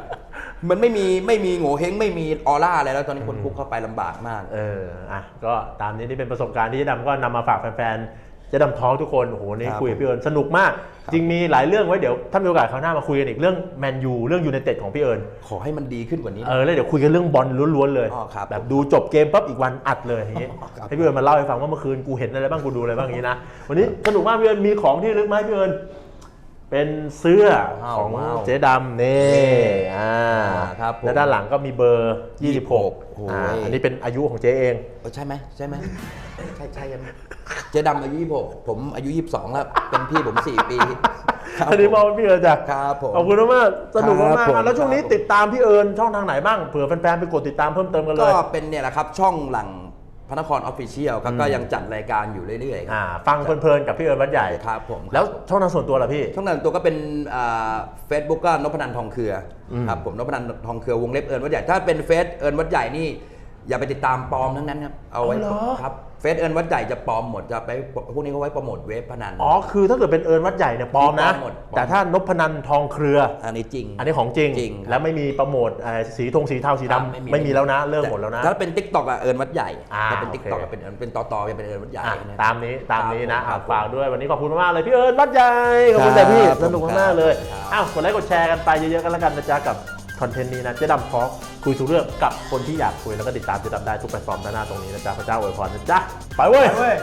มันไม่มีไม่มีโง่เฮงไม่มีออร่าอะไรแล้วตอนนี้คนคุกเข้าไปลำบากมาก เอออะก็ตามนี้ที่เป็นประสบการณ์ที่เจ๊ดำก็นำมาฝากแฟนๆเจ๊ดำท้องทุกคนโอ้โหนี่ครับคุยกับพี่เอิญสนุกมาก จริงมีหลายเรื่องไว้เดี๋ยวถ้ามีโอกาสคราวหน้ามาคุยกันอีกเรื่องแมนยูเรื่องยูไนเต็ดของพี่เอิญขอให้มันดีขึ้นกว่านี้ เออแล้วเดี๋ยวคุยกันเรื่องบอลล้วนๆเลยอ๋อครับแบบดูจบเกมปั๊บอีกวันอัดเลยอย่างงี้ครับ ให้พี่เอิญมาเล่าให้ฟังว่าเมื่อคืนกูเห็นอะไรบ้างกูดูอะไรบ้างอย่างนี้นะวันนี้สนุกมากพี่เอิญมีของที่ระลึกมาให้พี่เอิญ เป็นเสื้อว้าวของว้าวเจ๊ดำนี่อ่าครับผมแล้วด้านหลังก็มีเบอร์26โอ้ยอ่าอันนี้เป็นอายุของเจ๊เอง เออใช่ไหมใช่ไหมใช่ใช่กันไหมเจ๊ดำอายุ26ผมอายุ 22 แล้ว เป็นพี่ผม 4 ปีครับอันนี้มองพี่เอิญจ้ะครับผม ขอบคุณมากๆสนุกครัมากบผมๆอะแล้วช่วงนี้ครับผมติดตามพี่เอิญช่องทางไหนบ้างเผื่อแฟนๆไปกดติดตามเพิ่มเติมกันเลก็ย เป็นเนี่ยแหละครับช่องหลังพระ นครออฟฟิเชียลครับอืมก็ยังจัดรายการอยู่เรื่อยๆคอ่ารับฟังเพลินๆกับพี่เอิญวัดใหญ่ครับผมแล้วช่องทางส่วนตัวล่ะพี่ช่องหลังตัวก็เป็นเฟซบุ๊กก็นพนันทองเครืออมครับผมนพนันทองเครือวงเล็บเอิญวัดใหญ่ถ้าเป็นเฟซเอิญวัดใหญ่นี่ อย่าไปติดตามปลอมทั้งนั้นครับ เอาไว้อ๋อเหรอ ครับเฟซเอิญวัดใหญ่จะปลอมหมดจะไปพวกนี้เขาไว้โปรโมทเว็บพนัน อ๋อคือถ้าเกิดเป็นเอิญวัดใหญ่เนี่ยปลอมนะ ปลอมหมดปลอม แต่ถ้านพนันทองเครือ อันนี้จริง อันนี้ของจริง จริงครับ แล้วไม่มีโปรโมทเอ่อสีธงสีเทาสีครับดำไม่มีแล้วนะ เลิกหมดแล้วนะ ถ้าเป็นทิกตอกอะเอิญวัดใหญ่อ่าถ้าเป็นทิกตอกโอเค เป็นเป็นต่อต่อเป็นเอิญวัดใหญ่อะนะ ตามนี้ตามนี้นะครัอะบผมฝากด้วยวันนี้ขอบคุณมากๆเลยพี่เอิญวัดใหญ่ขอบคุณแต่พี่ครับสนุกมากๆเลยครับ อ้าวกดไลค์กดแชร์กันไปเยอะๆกันแล้วกันนะจ๊ะกับ คอนเทนต์นี้นะเจ๊ดำทอล์กคุยทุกเรื่องกับคนที่อยากคุยแล้วก็ติดตามเจ๊ดำได้ทุกแพลตฟอร์มด้านหน้าตรงนี้นะจ๊ะพระเจ้าอวยพรนะจ๊ะไปเว้ยไปเว้ย